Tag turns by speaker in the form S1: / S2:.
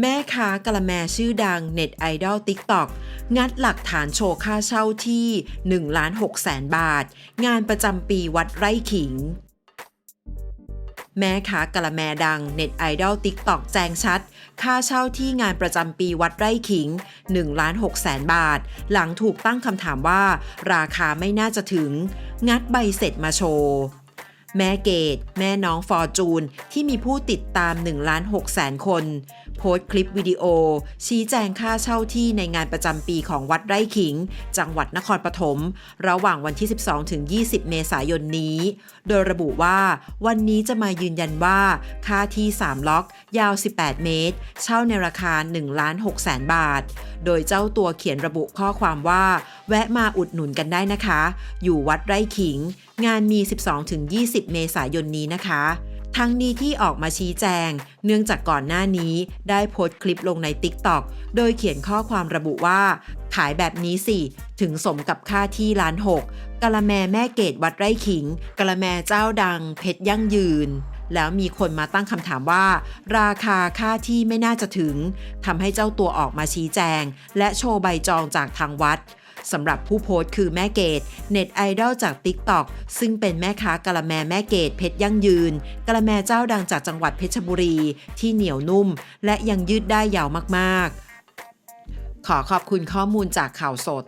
S1: แม่ค้ากะละแมชื่อดังเน็ตไอดอลติ๊กต็อกงัดหลักฐานโชว์ค่าเช่าที่1ล้าน6แสนบาท งานประจำปีวัดไร่ขิง แม่ค้ากะละแมดังเน็ตไอดอลติ๊กต็อกแจ้งชัด ค่าเช่าที่งานประจำปีวัดไร่ขิง1ล้าน6แสนบาท หลังถูกตั้งคำถามว่า ราคาไม่น่าจะถึง งัดใบเสร็จมาโชว์ แม่เกดแม่น้องฟอร์จูน ที่มีผู้ติดตาม1ล้าน6แสนคน โพสต์คลิปวิดีโอ ชี้แจงค่าเช่าที่ในงานประจำปีของวัดไร่ขิง จังหวัดนครปฐมระหว่างวันที่ 12 ถึง 20 เมษายนนี้ โดยระบุว่า วันนี้จะมายืนยันว่า ค่าที่ 3 ล็อก ยาว 18 เมตร เช่าในราคา1ล้าน6แสนบาท โดยเจ้าตัวเขียนระบุข้อความว่าแวะมาอุดหนุนกันได้นะคะ อยู่วัดไร่ขิง งานมี 12-20 เมษายนนี้นะคะทั้งนี้ที่ออกมาชี้แจง เนื่องจากก่อนหน้านี้ได้โพสต์คลิปลงใน TikTok โดยเขียนข้อความระบุว่า ขายแบบนี้สิ ถึงสมกับค่าที่ล้านหกกะละแมแม่เกดวัดไร่ขิงกะละแมเจ้าดัง เพชรยั่งยืน แล้วมีคนมาตั้งคำถามว่า ราคาค่าที่ไม่น่าจะถึงทำให้เจ้าตัวออกมาชี้แจง และโชว์ใบจองจากทางวัด สำหรับผู้โพสต์คือแม่เกดเน็ตไอดอลจาก t ิ k t o k ซึ่งเป็นแม่ค้ากะละแมแม่เกดเพชรยั่งยืนกะละแมเจ้าดังจากจังหวัดเพชรบุรี ที่เหนียวนุ่ม และยังยืดได้ยาวมากๆ ขอขอบคุณข้อมูลจากข่าวสด